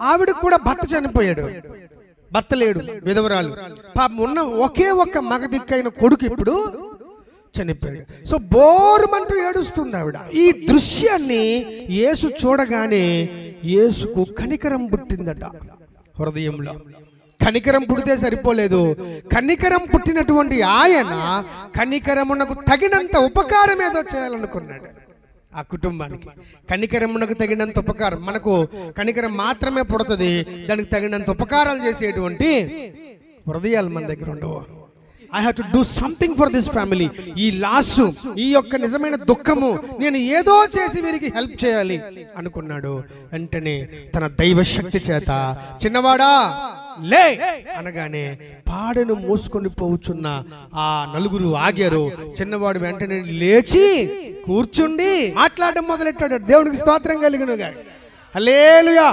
ఆవిడ కూడా భర్త చనిపోయాడు. భర్త లేడు విధవరాలు. పాపం ఉన్న ఒకే ఒక్క మగ దిక్కైన కొడుకు ఇప్పుడు చనిపోయాడు. సో బోరుమంటూ ఏడుస్తుంది ఆవిడ. ఈ దృశ్యాన్ని యేసు చూడగానే యేసుకు కనికరం పుట్టిందట హృదయంలో. కనికరం పుడితే సరిపోలేదు. కనికరం పుట్టినటువంటి ఆయన కనికరమునకు తగినంత ఉపకారం ఏదో చేయాలనుకున్నాడు. ఆ కుటుంబానికి. కనికరమునకు తగినంత ఉపకారం. మనకు కనికరం మాత్రమే పుడుతుంది. దానికి తగినంత ఉపకారాలు చేసేటువంటి హృదయాలు మన దగ్గర ఉండవు. I have to do something for this family ఈ లాస్ ఈ యొక్క నిజమైన దుఃఖము నేను ఏదో చేసి వీరికి హెల్ప్ చేయాలి అనుకున్నాడు. వెంటనే తన దైవ శక్తి చేత చిన్నవాడా లే! అనగానే పాడను మోసుకొని పోవుచున్న ఆ నలుగురు ఆగారు. చిన్నవాడు వెంటనే లేచి కూర్చుండి మాట్లాడడం మొదలెట్టాడు. దేవునికి స్తోత్రం కలిగిన హల్లెలూయా.